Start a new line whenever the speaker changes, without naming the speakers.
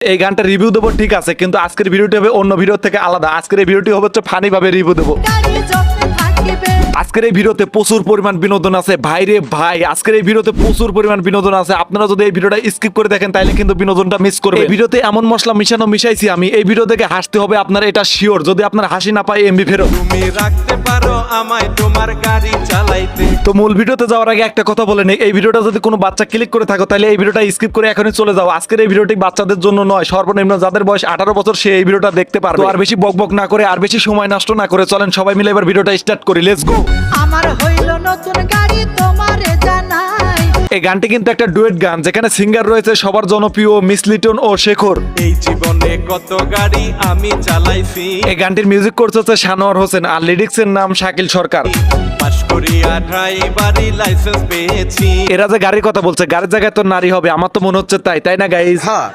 এই গানটা রিভিউ দেবো, ঠিক আছে, কিন্তু আজকের ভিডিওটি হবে অন্য ভিডিও থেকে আলাদা। আজকের এই ভিডিওটি হবে হচ্ছে ফানি ভাবে রিভিউ দেবো। আজকের এই ভিডিওতে প্রচুর পরিমাণ বিনোদন আছে। ভাইরে ভাই আজকের এই ভিডিওতে প্রচুর পরিমাণ বিনোদন আছে। আপনারা যদি এই ভিডিওটা স্কিপ করে দেখেন তাহলে কিন্তু বিনোদনটা মিস করবে এই ভিডিওতে এমন মশলা মিশানো মিশাইছি আমি। এই ভিডিও দেখে হাসতে হবে আপনার এটা শিওর যদি আপনার হাসি না পায় এমবি ফেরত।
তুমি রাখতে পারো আমায় তোমার গাড়ি চালাইতে।
তো মূল ভিডিওতে যাওয়ার আগে একটা কথা বলে নেই। এই ভিডিওটা যদি কোনো বাচ্চা ক্লিক করে থাকো তাহলে এই ভিডিওটা স্কিপ করে এখনই চলে যাও। আজকের এই ভিডিওটি বাচ্চাদের জন্য নয় সর্বনিম্ন যাদের বয়স আঠারো বছর সে এই ভিডিওটা দেখতে পারবে। আর বেশি বকবক না করে আর বেশি সময় নষ্ট না করে চলেন সবাই মিলে এবার ভিডিওটা স্টার্ট করি। লেটস গো
আমার হইল নতুন গাড়ি তোমারে জানাই।
এই গানটি কিন্তু একটা ডুয়েট গান যেখানে সিঙ্গার রয়েছে সবার জনপ্রিয় মিস লিটন ও শেখর।
এই জীবনে কত গাড়ি আমি চালাইছি।
এই গানটির মিউজিক করছে হচ্ছে সানোয়ার হোসেন আর লিরিক্সের নাম শাকিল সরকার। এরা যে গাড়ির কথা বলছে গাড়ির জায়গায় তো নারী হবে আমার তো মনে হচ্ছে তাই তাই না গাইজ
হ্যাঁ।